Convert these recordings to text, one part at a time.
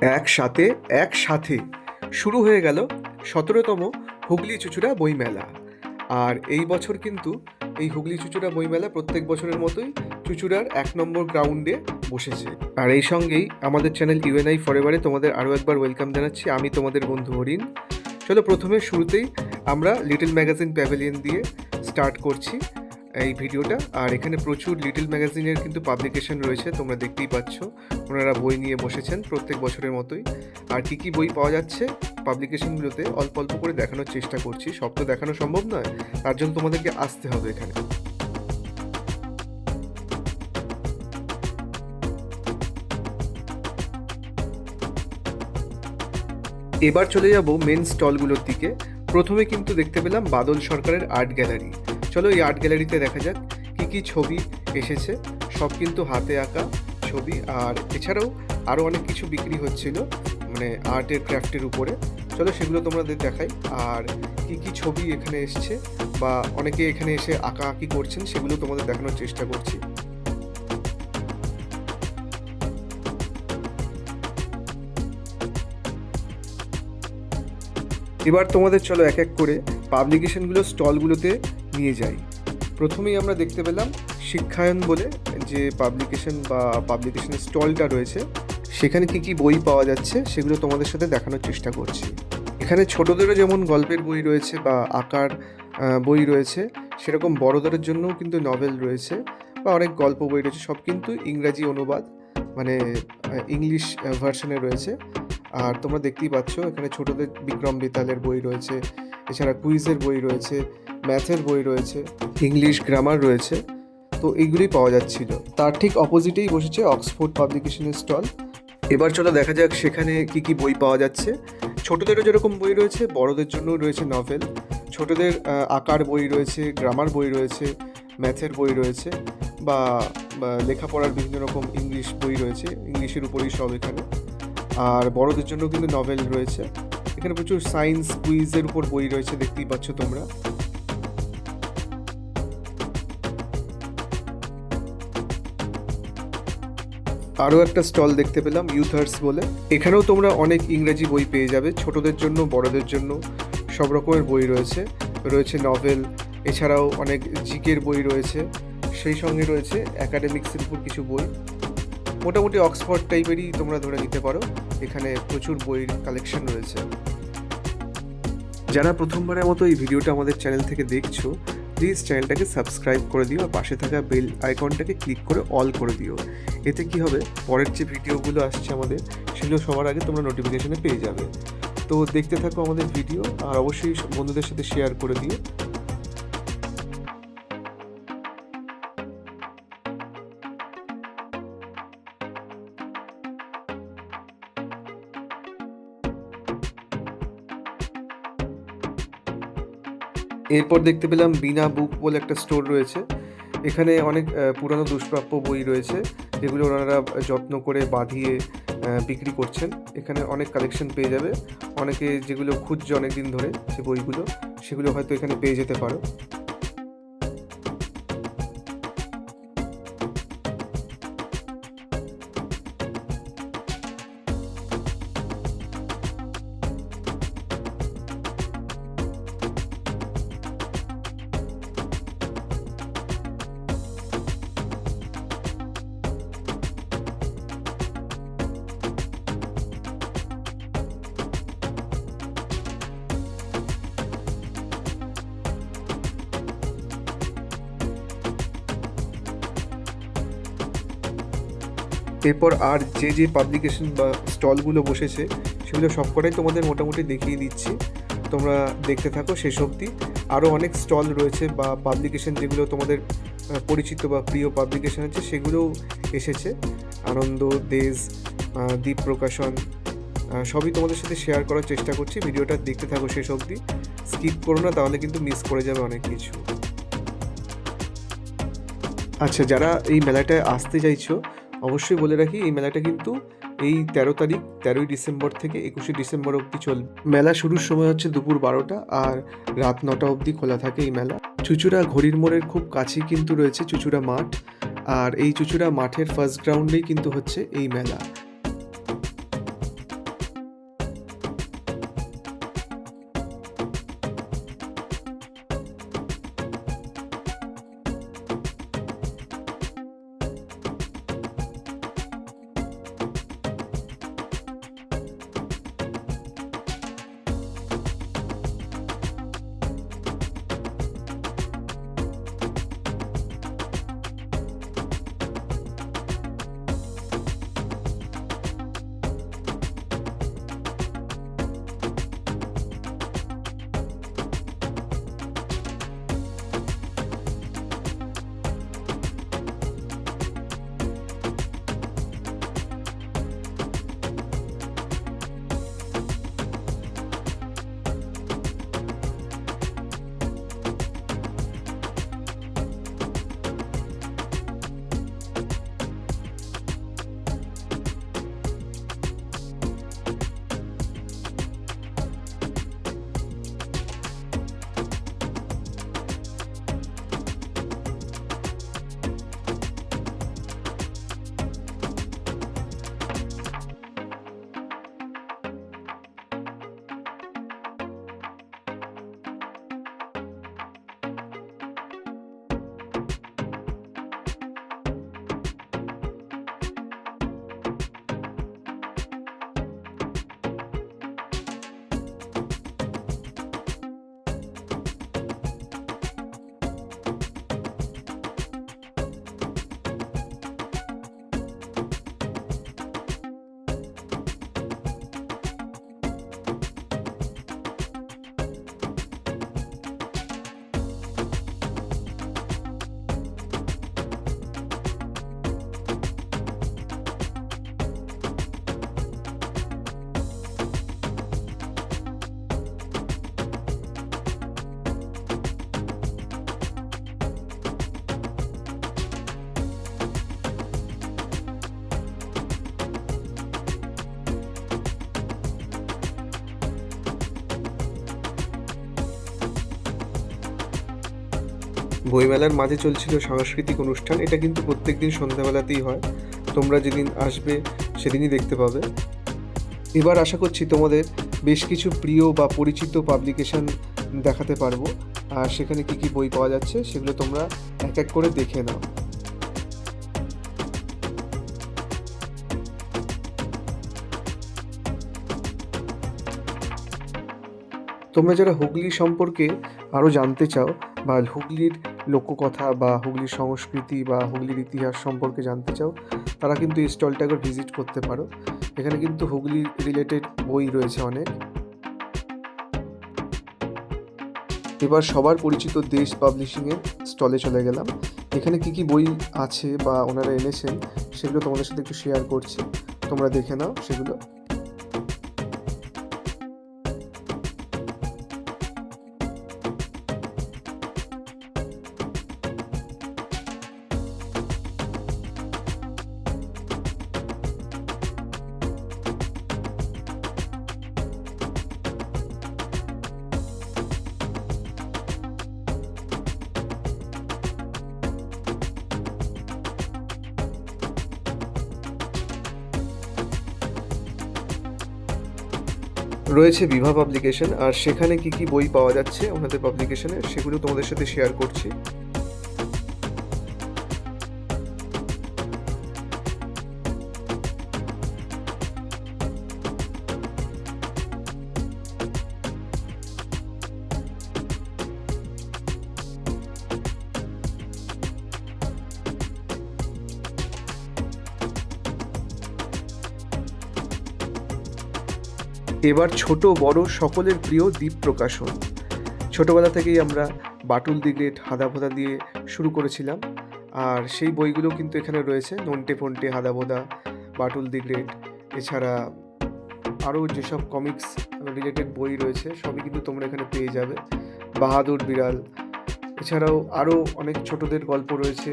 একসাথে একসাথে শুরু হয়ে গেল সতেরোতম হুগলি চুচুড়া বইমেলা। আর এই বছর কিন্তু এই হুগলি চুচুড়া বইমেলা প্রত্যেক বছরের মতোই চুচুড়ার এক নম্বর গ্রাউন্ডে বসেছে। আর এই সঙ্গেই আমাদের চ্যানেল ইউএনআই ফরএভারে তোমাদের আরও একবার ওয়েলকাম জানাচ্ছি। আমি তোমাদের বন্ধু হরিণ। চলো প্রথমে শুরুতেই আমরা লিটল ম্যাগাজিন প্যাভিলিয়ন দিয়ে স্টার্ট করছি। এই ভিডিওটা। আর এখানে প্রচুর লিটল ম্যাগাজিনের কিন্তু পাবলিকেশন রয়েছে, তোমরা দেখতেই পাচ্ছ। ওনারা বই নিয়ে বসেছেন প্রত্যেক বছরের মতোই। আর কী কী বই পাওয়া যাচ্ছে পাবলিকেশনগুলোতে অল্প অল্প করে দেখানোর চেষ্টা করছি। সব তো দেখানো সম্ভব নয়, তার জন্য তোমাদেরকে আসতে হবে এখানে। এবার চলে যাব মেন স্টলগুলোর দিকে। প্রথমে কিন্তু দেখতে পেলাম বাদল সরকারের আর্ট গ্যালারি চলো এই আর্ট গ্যালারিতে দেখা যাক কী কী ছবি এসেছে। সব কিন্তু হাতে আঁকা ছবি। আর এছাড়াও আরও অনেক কিছু বিক্রি হচ্ছিল মানে আর্টের ক্রাফটের উপরে। চলো সেগুলো তোমাদের দেখাই। আর কী কী ছবি এখানে এসছে বা অনেকে এখানে এসে আঁকা আঁকি করছেন সেগুলো তোমাদের দেখানোর চেষ্টা করছি। এবার তোমাদের চলো এক এক করে পাবলিকেশনগুলো স্টলগুলোতে নিয়ে যাই। প্রথমেই আমরা দেখতে পেলাম শিক্ষায়ন বলে যে পাবলিকেশন বা পাবলিকেশনের স্টলটা রয়েছে, সেখানে কি কি বই পাওয়া যাচ্ছে সেগুলো তোমাদের সাথে দেখানোর চেষ্টা করছি। এখানে ছোটদেরও যেমন গল্পের বই রয়েছে বা আঁকার বই রয়েছে, সেরকম বড়দের জন্যও কিন্তু নভেল রয়েছে বা অনেক গল্প বই রয়েছে, সব কিন্তু ইংরাজি অনুবাদ মানে ইংলিশ ভার্সনে রয়েছে। আর তোমরা দেখতেই পাচ্ছ এখানে ছোটদের বিক্রম বেতালের বই রয়েছে, এছাড়া কুইজের বই রয়েছে ম্যাথের বই রয়েছে, ইংলিশ গ্রামার রয়েছে, তো এইগুলি পাওয়া যাচ্ছিল। তার ঠিক অপোজিটেই বসেছে অক্সফোর্ড পাবলিকেশনের স্টল। এবার চলো দেখা যাক সেখানে কি কি বই পাওয়া যাচ্ছে। ছোটদেরও যেরকম বই রয়েছে, বড়দের জন্যও রয়েছে নভেল ছোটদের আঁকার বই রয়েছে গ্রামার বই রয়েছে, ম্যাথের বই রয়েছে, বা লেখাপড়ার বিভিন্ন রকম ইংলিশ বই রয়েছে, ইংলিশের উপরেই সব এখানে। আর বড়দের জন্য কিন্তু নভেল রয়েছে। এখানে প্রচুর সায়েন্স কুইজের উপর বই রয়েছে, দেখতেই পাচ্ছ তোমরা। আরও একটা স্টল দেখতে পেলাম ইউথার্স বলে। এখানেও তোমরা অনেক ইংরেজি বই পেয়ে যাবে, ছোটদের জন্য, বড়দের জন্য। সব রকমের বই রয়েছে। রয়েছে নভেল এছাড়াও অনেক জিকের বই রয়েছে। সেই সঙ্গে রয়েছে একাডেমিক্সের উপর কিছু বই। মোটামুটি অক্সফোর্ড টাইপেরই তোমরা ধরে নিতে পারো। এখানে প্রচুর বইয়ের কালেকশন রয়েছে। যারা প্রথমবারের মতো এই ভিডিওটা আমাদের চ্যানেল থেকে দেখছ প্লিজ চ্যানেলটাকে সাবস্ক্রাইব করে দিও আর পাশে থাকা বেল আইকনটাকে ক্লিক করে অল করে দিও। এতে কি হবে? পরের যে ভিডিওগুলো আসছে আমাদের, সেগুলো সবার আগে তোমরা নোটিফিকেশানে পেয়ে যাবে। তো দেখতে থাকো আমাদের ভিডিও আর অবশ্যই বন্ধুদের সাথে শেয়ার করে দিও। এরপর দেখতে পেলাম বিনা বুক বলে একটা স্টোর রয়েছে। এখানে অনেক পুরানো দুষ্প্রাপ্য বই রয়েছে। যেগুলো ওনারা যত্ন করে বাঁধিয়ে বিক্রি করছেন। এখানে অনেক কালেকশন পেয়ে যাবে। অনেকে যেগুলো খুঁজছে অনেক দিন ধরে, সে বইগুলো, সেগুলো হয়তো এখানে পেয়ে যেতে পারো। এরপর আর যে যে পাবলিকেশন বা স্টলগুলো বসেছে, সেগুলো সবকটাই তোমাদের মোটামুটি দেখিয়ে দিচ্ছি। তোমরা দেখতে থাকো শেষ অবধি। আরও অনেক স্টল রয়েছে বা পাবলিকেশন যেগুলো তোমাদের পরিচিত বা প্রিয় পাবলিকেশন আছে, সেগুলোও এসেছে। আনন্দ দেশ দ্বীপ প্রকাশন সবই তোমাদের সাথে শেয়ার করার চেষ্টা করছি। ভিডিওটা দেখতে থাকো শেষ অবধি। স্কিপ করো না, তাহলে কিন্তু মিস করে যাবে অনেক কিছু। আচ্ছা যারা এই মেলাটায় আসতে চাইছো অবশ্যই বলে রাখি, এই মেলাটা কিন্তু এই তেরো তারিখ, তেরোই ডিসেম্বর থেকে একুশে ডিসেম্বর অবধি চলবে মেলা শুরুর সময় হচ্ছে দুপুর বারোটা আর রাত নটা অবধি খোলা থাকে এই মেলা। চুচুড়া ঘড়ির মোড়ের খুব কাছেই কিন্তু রয়েছে চুচুড়া মাঠ আর এই চুচুড়া মাঠের ফার্স্ট গ্রাউন্ডেই কিন্তু হচ্ছে এই মেলা। বইমেলার মাঝে চলছিল সাংস্কৃতিক অনুষ্ঠান। এটা কিন্তু প্রত্যেকদিন সন্ধ্যাবেলাতেই হয়। তোমরা যেদিন আসবে, সেদিনই দেখতে পাবে। এবার আশা করছি তোমাদের বেশ কিছু প্রিয় বা পরিচিত পাবলিকেশন দেখাতে পারব। আর সেখানে কি কি বই পাওয়া যাচ্ছে, সেগুলো তোমরা এক এক করে দেখে নাও। তোমরা যারা হুগলি সম্পর্কে আরও জানতে চাও, বা হুগলির লোককথা বা হুগলির সংস্কৃতি বা হুগলির ইতিহাস সম্পর্কে জানতে চাও, তারা কিন্তু এই স্টলটা একবার ভিজিট করতে পারো। এখানে কিন্তু হুগলি রিলেটেড বই রয়েছে অনেক। এবার সবার পরিচিত দেশ পাবলিশিংয়ের স্টলে চলে গেলাম। এখানে কি কি বই আছে বা ওনারা এনেছেন, সেগুলো তোমাদের সাথে একটু শেয়ার করছি। তোমরা দেখে নাও সেগুলো। রয়েছে বিভা পাবলিকেশন আর সেখানে কি কি বই পাওয়া যাচ্ছে ওনাদের পাবলিকেশনে সেগুলো তোমাদের সাথে শেয়ার করছি। এবার ছোট, বড় সকলের প্রিয় দ্বীপ প্রকাশন। ছোটবেলা থেকেই আমরা বাটুল দি গ্রেট হাদাভোদা দিয়ে শুরু করেছিলাম। আর সেই বইগুলো কিন্তু এখানে রয়েছে, নন্টে ফন্টে হাদাভোদা বাটুল দি গ্রেট এছাড়া আরও যেসব কমিক্স রিলেটেড বই রয়েছে, সবই কিন্তু তোমরা এখানে পেয়ে যাবে। বাহাদুর বিড়াল। এছাড়াও আরও অনেক ছোটদের গল্প রয়েছে,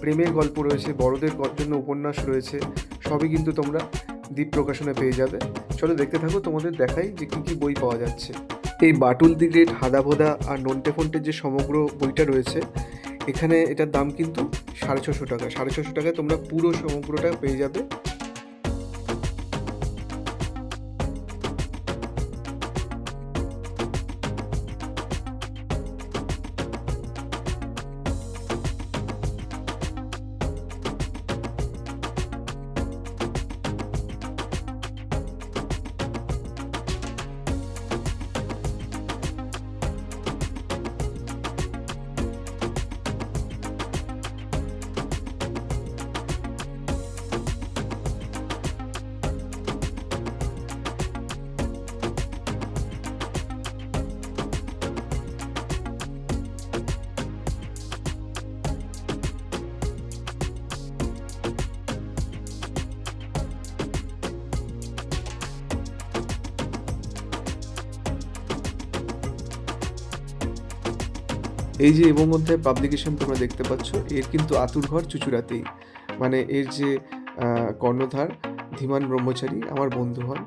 প্রেমের গল্প রয়েছে, বড়দের জন্য উপন্যাস রয়েছে, সবই কিন্তু তোমরা দ্বীপ প্রকাশনে পেয়ে যাবে। চলো দেখতে থাকো, তোমাদের দেখাই যে কী কী বই পাওয়া যাচ্ছে। এই বাটুল দি গ্রেট হাদাভোদা আর নন্টে ফন্টের যে সমগ্র বইটা রয়েছে, এখানে এটার দাম কিন্তু সাড়ে ছশো টাকা। সাড়ে ছশো টাকায় তোমরা পুরো সমগ্রটা পেয়ে যাবে। এই যে এবং মধ্যে পাবলিকেশন তোমরা দেখতে পাচ্ছ, এর কিন্তু আতুর ঘর চুচুড়াতেই। মানে এর যে কর্ণধার ধীমান ব্রহ্মচারী, আমার বন্ধু হন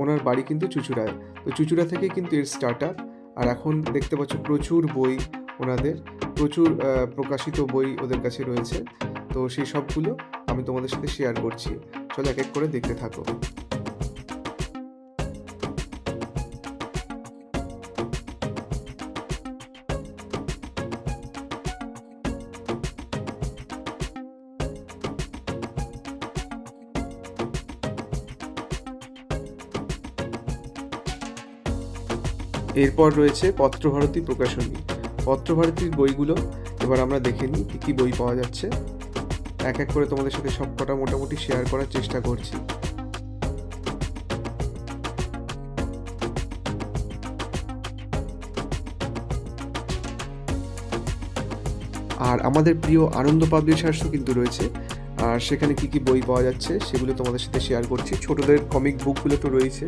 ওনার বাড়ি কিন্তু চুচুড়ায়। তো চুচুড়া থেকে কিন্তু এর স্টার্ট আপ আর এখন দেখতে পাচ্ছ প্রচুর বই ওনাদের, প্রচুর প্রকাশিত বই ওদের কাছে রয়েছে। তো সেই সবগুলো আমি তোমাদের সাথে শেয়ার করছি। চলো এক এক করে দেখতে থাকো। এরপর রয়েছে পত্রভারতী প্রকাশনী। পত্রভারতীর বইগুলো এবার আমরা দেখে নিই কী কী বই পাওয়া যাচ্ছে। এক এক করে তোমাদের সাথে সব কটা মোটামুটি শেয়ার করার চেষ্টা করছি। আর আমাদের প্রিয় আনন্দ পাবলিশার্সও কিন্তু রয়েছে। আর সেখানে কি কি বই পাওয়া যাচ্ছে সেগুলো তোমাদের সাথে শেয়ার করছি। ছোটদের কমিক বুকগুলো তো রয়েছে।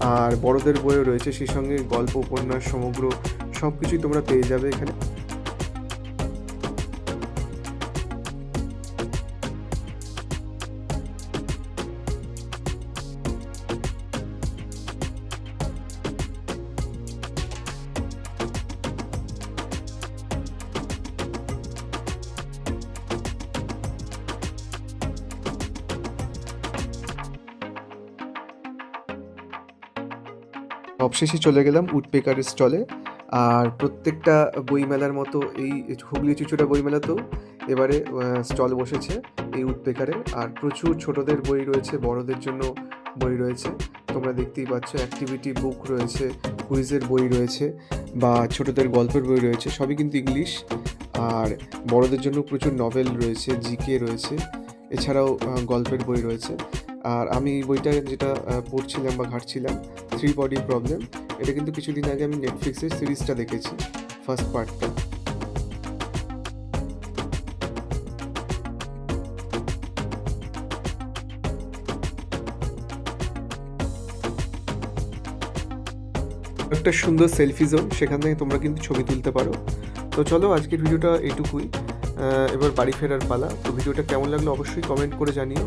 আর বড়দের বইও রয়েছে, সেই সঙ্গে গল্প, উপন্যাস, সমগ্র সব কিছুই তোমরা পেয়ে যাবে এখানে। অবশেষে চলে গেলাম উডপেকারের স্টলে। আর প্রত্যেকটা বইমেলার মতো এই হুগলি চুচুড়া বইমেলাতেও এবারে স্টল বসেছে এই উডপেকারে। আর প্রচুর ছোটদের বই রয়েছে, বড়দের জন্য বই রয়েছে। তোমরা দেখতেই পাচ্ছ অ্যাক্টিভিটি বুক রয়েছে কুইজের বই রয়েছে, বা ছোটদের গল্পের বই রয়েছে, সবই কিন্তু ইংলিশ আর বড়দের জন্য প্রচুর নভেল রয়েছে জিকে রয়েছে। এছাড়াও গল্পের বই রয়েছে। আর আমি বইটা যেটা পড়ছিলাম বা ঘাটছিলাম থ্রি বডি প্রবলেম এটা কিন্তু কিছুদিন আগে আমি নেটফ্লিক্সের সিরিজটা দেখেছি ফার্স্ট পার্টটা একটা সুন্দর সেলফি জোন সেখান থেকে তোমরা কিন্তু ছবি তুলতে পারো। তো চলো আজকের ভিডিওটা এইটুকুই আহ, এবার বাড়ি ফেরার পালা। তো ভিডিওটা কেমন লাগল অবশ্যই কমেন্ট করে জানিও।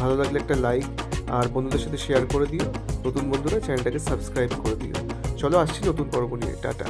ভালো লাগলে একটা লাইক আর বন্ধুদের সাথে শেয়ার করে দিও। নতুন বন্ধুরা চ্যানেলটাকে সাবস্ক্রাইব করে দিও। চলো আসছি নতুন পর্ব নিয়ে। টাটা।